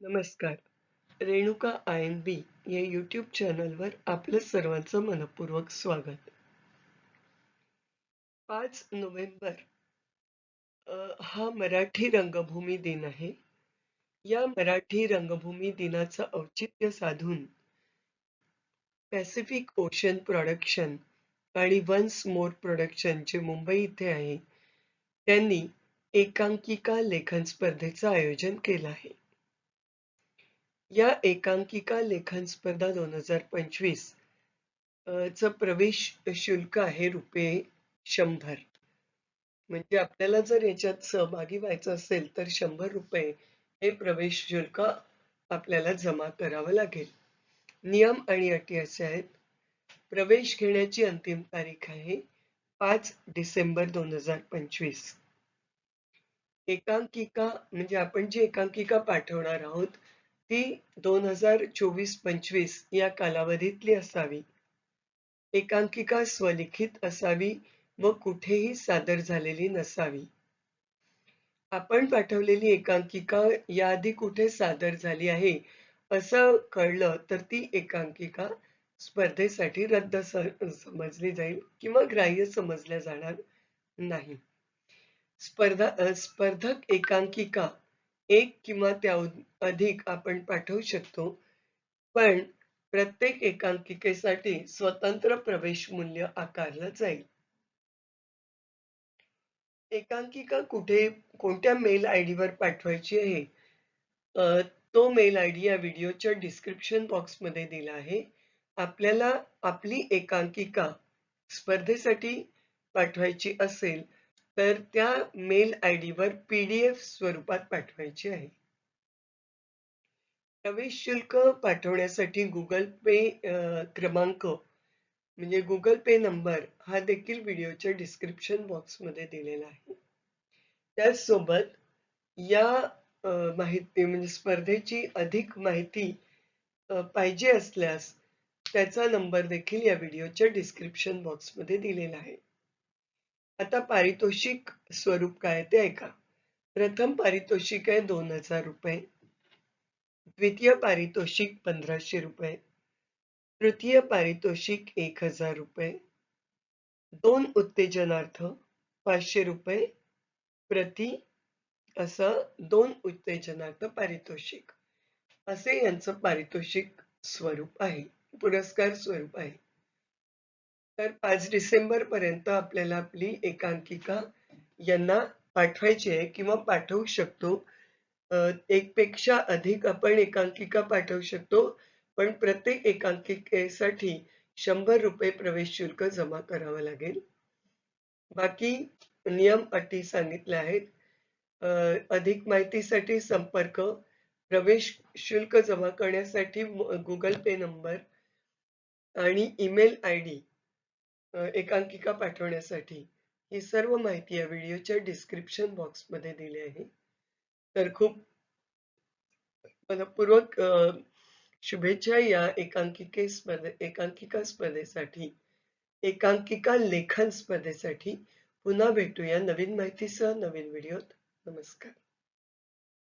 नमस्कार. Renuka I N बी या YouTube चॅनलवर आपलं सर्वांचं मनपूर्वक स्वागत. पाच नोव्हेंबर हा मराठी रंगभूमी दिन आहे. या मराठी रंगभूमी दिनाचं औचित्य साधून पॅसिफिक ओशन प्रोडक्शन आणि वन्स मोर प्रोडक्शन जे मुंबई इथे आहे, त्यांनी एकांकिका लेखन स्पर्धेचं आयोजन केलं आहे. या एकांकिका लेखन स्पर्धा दोन हजार पंचवीस च प्रवेश शुल्क आहे रुपये शंभर. म्हणजे आपल्याला जर याच्यात सहभागी व्हायचं असेल तर शंभर रुपये हे प्रवेश शुल्क आपल्याला जमा करावं लागेल. नियम आणि अटी असे आहेत. प्रवेश घेण्याची अंतिम तारीख आहे पाच डिसेंबर दोन हजार पंचवीस. एकांकिका म्हणजे आपण जी एकांकिका पाठवणार आहोत ती दोन हजार चोवीस पंचवीस या कालावधीतली असावी. एकांकिका स्वलिखित असावी व कुठेही सादर झालेली नसावी. आपण पाठवलेली एकांकिका याआधी कुठे सादर झाली आहे असं कळलं तर ती एकांकिका स्पर्धेसाठी रद्द समजली जाईल किंवा ग्राह्य समजल्या जाणार नाही. स्पर्धा स्पर्धक एकांकिका एक किंवा त्या अधिक आपण पाठवू शकतो पण प्रत्येक एकांकिकेसाठी स्वतंत्र प्रवेश मूल्य आकारलं जाईल. एकांकिका कुठे कोणत्या मेल आय डी वर पाठवायची आहे तो मेल आय डी या व्हिडिओच्या डिस्क्रिप्शन बॉक्समध्ये दिला आहे. आपल्याला आपली एकांकिका स्पर्धेसाठी पाठवायची असेल तर त्या मेल आय डी वर पीडीएफ स्वरूपात पाठवायची आहे. प्रवेश शुल्क पाठवण्यासाठी गुगल पे क्रमांक म्हणजे गुगल पे नंबर हा देखील व्हिडिओच्या डिस्क्रिप्शन बॉक्समध्ये दिलेला आहे. त्याचसोबत या माहिती म्हणजे स्पर्धेची अधिक माहिती पाहिजे असल्यास त्याचा नंबर देखील या व्हिडिओच्या डिस्क्रिप्शन बॉक्समध्ये दिलेला आहे. आता पारितोषिक स्वरूप काय ते ऐका. प्रथम पारितोषिक आहे दोन हजार रुपये. द्वितीय पारितोषिक पंधराशे रुपये. तृतीय पारितोषिक एक हजार रुपये. दोन उत्तेजनार्थ पाचशे रुपये प्रति असं दोन उत्तेजनार्थ पारितोषिक असे यांचं पारितोषिक स्वरूप आहे पुरस्कार स्वरूप आहे तर पाच डिसेंबर पर्यंत आपल्याला आपली एकांकिका यांना पाठवायची आहे किंवा पाठवू शकतो. एक पेक्षा अधिक आपण एकांकिका पाठवू शकतो पण प्रत्येक एकांकिकेसाठी शंभर रुपये प्रवेश शुल्क जमा करावं लागेल. बाकी नियम अटी सांगितल्या आहेत. अधिक माहितीसाठी संपर्क प्रवेश शुल्क जमा करण्यासाठी गुगल पे नंबर आणि ईमेल आय डी एकांकिका पाठवण्यासाठी ही सर्व माहिती या व्हिडिओच्या डिस्क्रिप्शन बॉक्समध्ये दिली आहे. तर खूप मनपूर्वक शुभेच्छा या एकांकिके स्पर्धे एकांकिका स्पर्धेसाठी एकांकिका लेखन स्पर्धेसाठी पुन्हा भेटूया नवीन माहितीसह नवीन व्हिडिओत. नमस्कार.